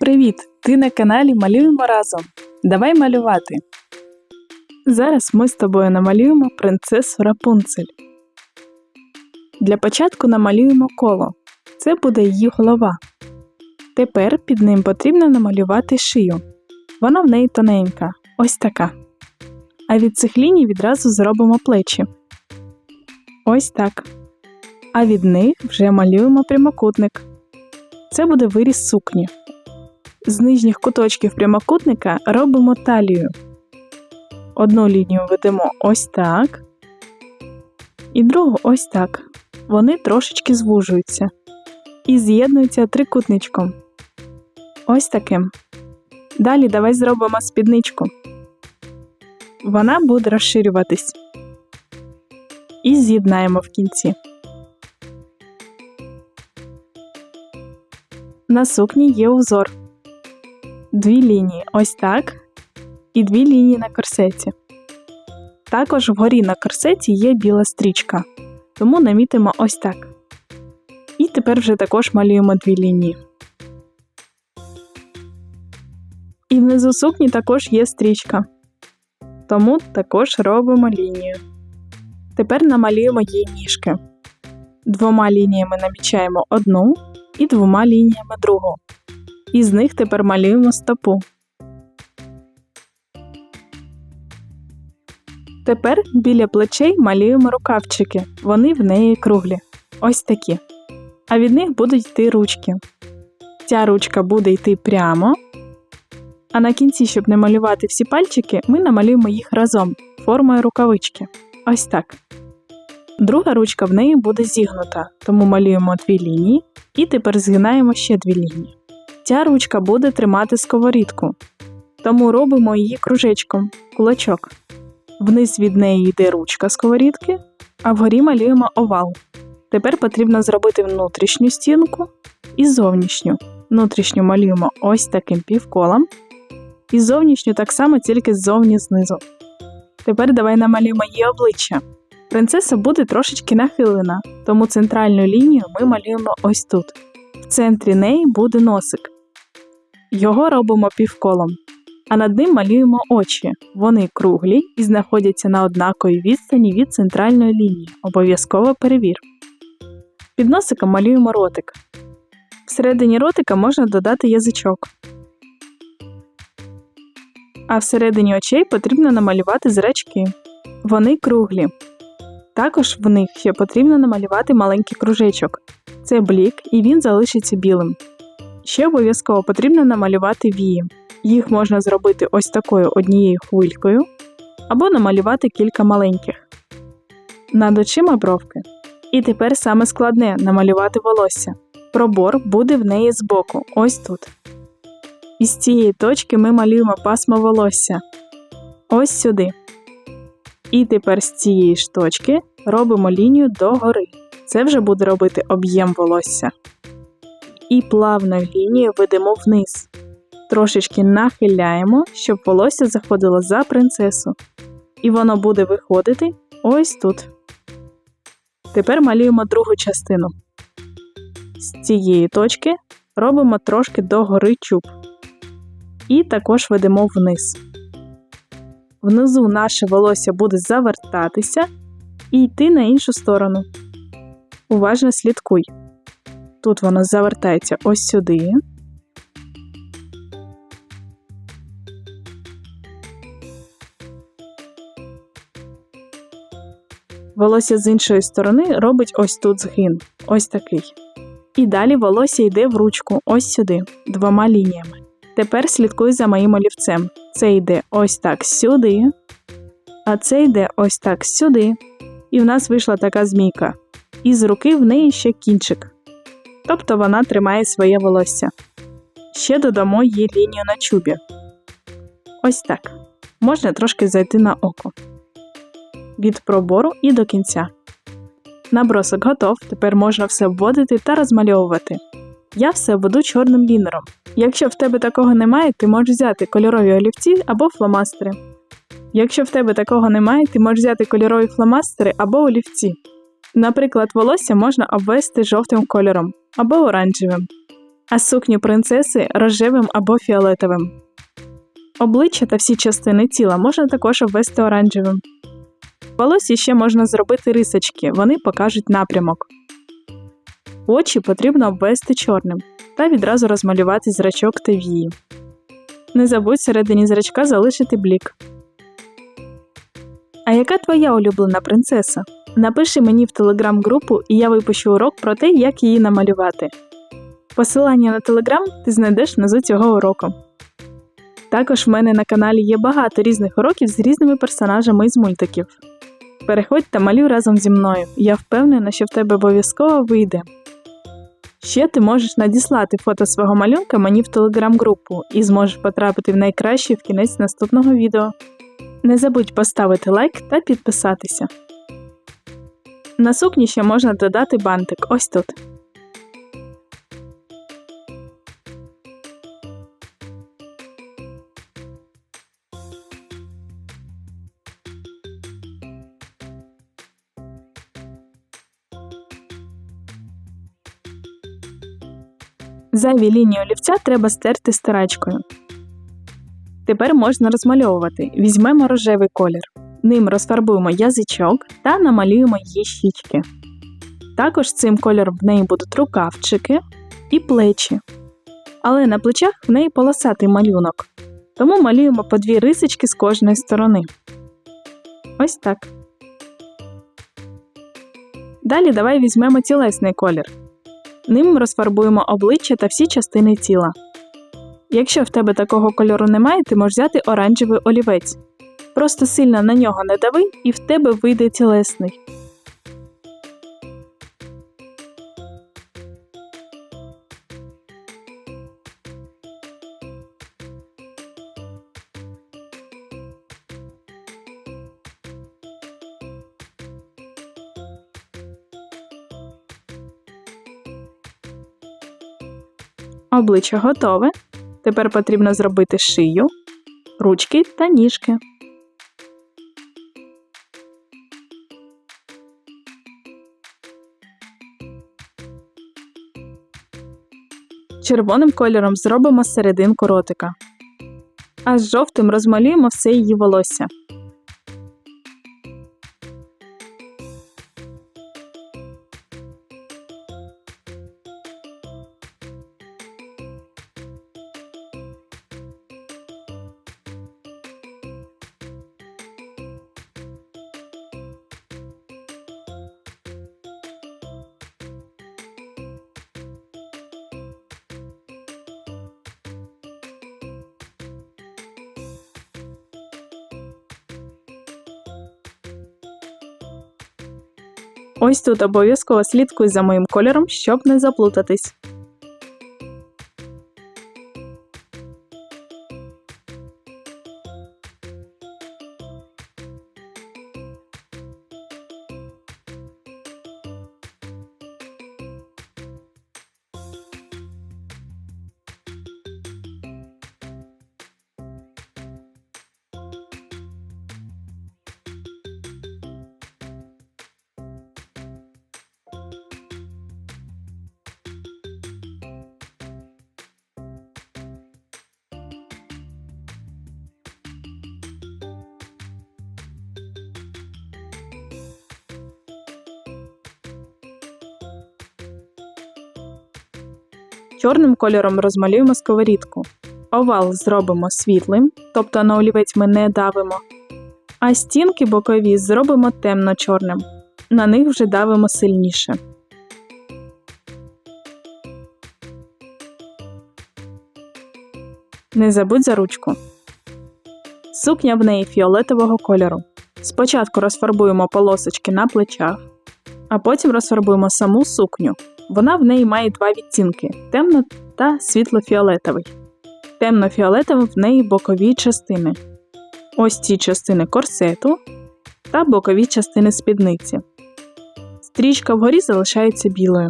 Привіт! Ти на каналі Малюємо разом. Давай малювати. Зараз ми з тобою намалюємо принцесу Рапунцель. Для початку намалюємо коло. Це буде її голова. Тепер під ним потрібно намалювати шию. Вона в неї тоненька, ось така. А від цих ліній відразу зробимо плечі. Ось так. А від них вже малюємо прямокутник. Це буде виріз сукні. З нижніх куточків прямокутника робимо талію. Одну лінію ведемо ось так. І другу ось так. Вони трошечки звужуються. І з'єднуються трикутничком. Ось таким. Далі давай зробимо спідничку. Вона буде розширюватись. І з'єднаємо в кінці. На сукні є узор. Дві лінії ось так. І дві лінії на корсеті. Також вгорі на корсеті є біла стрічка, тому намітимо ось так. І тепер вже також малюємо дві лінії. І внизу сукні також є стрічка. Тому також робимо лінію. Тепер намалюємо її ніжки. Двома лініями намічаємо одну і двома лініями другу. Із них тепер малюємо стопу. Тепер біля плечей малюємо рукавчики. Вони в неї круглі. Ось такі. А від них будуть йти ручки. Ця ручка буде йти прямо. А на кінці, щоб не малювати всі пальчики, ми намалюємо їх разом формою рукавички. Ось так. Друга ручка в неї буде зігнута, тому малюємо дві лінії і тепер згинаємо ще дві лінії. Ця ручка буде тримати сковорідку, тому робимо її кружечком, кулачок. Вниз від неї йде ручка сковорідки, а вгорі малюємо овал. Тепер потрібно зробити внутрішню стінку і зовнішню. Внутрішню малюємо ось таким півколом, і зовнішню так само тільки ззовні знизу. Тепер давай намалюємо її обличчя. Принцеса буде трошечки нахилена, тому центральну лінію ми малюємо ось тут. В центрі неї буде носик. Його робимо півколом, а над ним малюємо очі. Вони круглі і знаходяться на однаковій відстані від центральної лінії. Обов'язково перевір. Під носиком малюємо ротик. Всередині ротика можна додати язичок. А всередині очей потрібно намалювати зрачки. Вони круглі. Також в них ще потрібно намалювати маленький кружечок. Це блік, і він залишиться білим. Ще обов'язково потрібно намалювати вії. Їх можна зробити ось такою однією хвилькою, або намалювати кілька маленьких. Над очима бровки. І тепер саме складне намалювати волосся. Пробор буде в неї збоку, ось тут. Із цієї точки ми малюємо пасмо волосся. Ось сюди. І тепер з цієї ж точки робимо лінію догори. Це вже буде робити об'єм волосся. І плавною лінією ведемо вниз. Трошечки нахиляємо, щоб волосся заходило за принцесу. І воно буде виходити ось тут. Тепер малюємо другу частину. З цієї точки робимо трошки догори чуб. І також ведемо вниз. Внизу наше волосся буде завертатися і йти на іншу сторону. Уважно слідкуй. Тут воно завертається ось сюди. Волосся з іншої сторони робить ось тут згин, ось такий. І далі волосся йде в ручку ось сюди, двома лініями. Тепер слідкуй за моїм олівцем. Це йде ось так сюди, а це йде ось так сюди. І в нас вийшла така змійка. І з руки в неї ще кінчик. Тобто вона тримає своє волосся. Ще додамо їй лінію на чубі. Ось так. Можна трошки зайти на око. Від пробору і до кінця. Набросок готов, тепер можна все вводити та розмальовувати. Я все веду чорним лінером. Якщо в тебе такого немає, ти можеш взяти кольорові олівці або фломастери. Якщо в тебе такого немає, ти можеш взяти кольорові фломастери або олівці. Наприклад, волосся можна обвести жовтим кольором або оранжевим. а сукню принцеси рожевим або фіолетовим. Обличчя та всі частини тіла можна також обвести оранжевим. Волосі ще можна зробити рисочки, вони покажуть напрямок. Очі потрібно обвести чорним та відразу розмалювати зрачок та вії. Не забудь всередині зрачка залишити блік. А яка твоя улюблена принцеса? Напиши мені в телеграм-групу, і я випущу урок про те, як її намалювати. Посилання на телеграм ти знайдеш внизу цього уроку. Також в мене на каналі є багато різних уроків з різними персонажами із мультиків. Переходь та малюй разом зі мною. Я впевнена, що в тебе обов'язково вийде. Ще ти можеш надіслати фото свого малюнка мені в телеграм-групу і зможеш потрапити в найкраще в кінець наступного відео. Не забудь поставити лайк та підписатися. На сукні ще можна додати бантик ось тут. Зайві лінії олівця треба стерти стирачкою. Тепер можна розмальовувати. Візьмемо рожевий колір. Ним розфарбуємо язичок та намалюємо її щічки. Також цим кольором в неї будуть рукавчики і плечі. Але на плечах в неї полосатий малюнок. Тому малюємо по дві рисочки з кожної сторони. Ось так. Далі давай візьмемо тілесний колір. Ним розфарбуємо обличчя та всі частини тіла. Якщо в тебе такого кольору немає, ти можеш взяти оранжевий олівець. Просто сильно на нього не дави, і в тебе вийде тілесний. Обличчя готове. Тепер потрібно зробити шию, ручки та ніжки. Червоним кольором зробимо серединку ротика, а з жовтим розмалюємо все її волосся. Ось тут обов'язково слідкуй за моїм кольором, щоб не заплутатись. Чорним кольором розмалюємо сковорідку. Овал зробимо світлим, тобто на олівець ми не давимо. А стінки бокові зробимо темно-чорним. На них вже давимо сильніше. Не забудь за ручку. Сукня в неї фіолетового кольору. Спочатку розфарбуємо полосочки на плечах, а потім розфарбуємо саму сукню. Вона в неї має два відтінки темно та світло-фіолетовий. Темно-фіолетовий в неї бокові частини. Ось ці частини корсету та бокові частини спідниці. Стрічка вгорі залишається білою.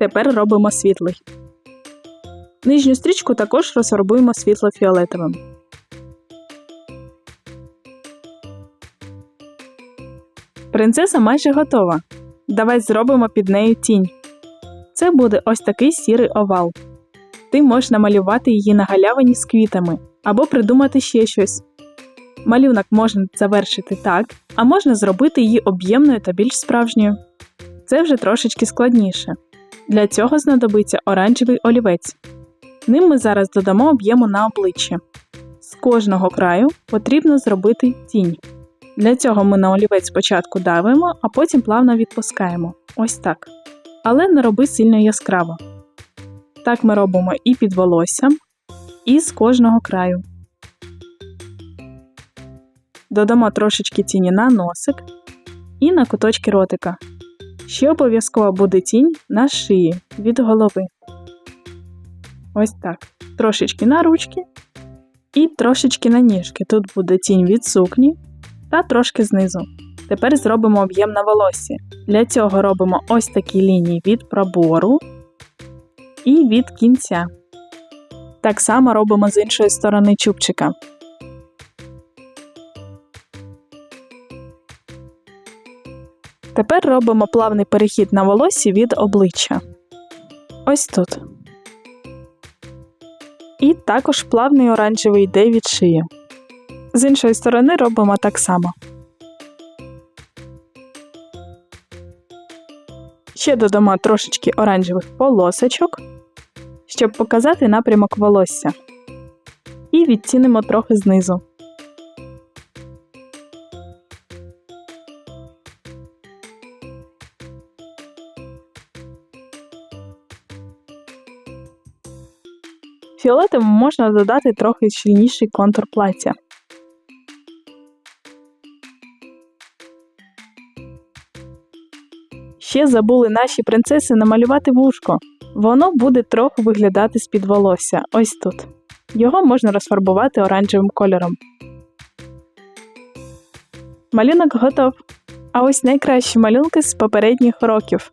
Тепер робимо світлий. Нижню стрічку також розфарбуємо світло-фіолетовим. Принцеса майже готова. Давай зробимо під нею тінь. Це буде ось такий сірий овал. Ти можеш намалювати її на галявині з квітами або придумати ще щось. Малюнок можна завершити так, а можна зробити її об'ємною та більш справжньою. Це вже трошечки складніше. Для цього знадобиться оранжевий олівець. Ним ми зараз додамо об'єму на обличчя. З кожного краю потрібно зробити тінь. Для цього ми на олівець спочатку давимо, а потім плавно відпускаємо. Ось так. Але не роби сильно яскраво. Так ми робимо і під волоссям, і з кожного краю. Додамо трошечки тіні на носик і на куточки ротика. Ще обов'язково буде тінь на шиї від голови. Ось так. Трошечки на ручки і трошечки на ніжки. Тут буде тінь від сукні та трошки знизу. Тепер зробимо об'єм на волоссі. Для цього робимо ось такі лінії від пробору і від кінця. Так само робимо з іншої сторони чубчика. Тепер робимо плавний перехід на волоссі від обличчя. Ось тут. І також плавний оранжевий йде від шиї. З іншої сторони робимо так само. Ще додамо трошечки оранжевих полосочок, щоб показати напрямок волосся. І відтінемо трохи знизу. Фіолетовим можна додати трохи щільніший контур плаття. Ще забули наші принцеси намалювати вушко. Воно буде трохи виглядати з-під волосся. Ось тут. Його можна розфарбувати оранжевим кольором. Малюнок готов. А ось найкращі малюнки з попередніх років.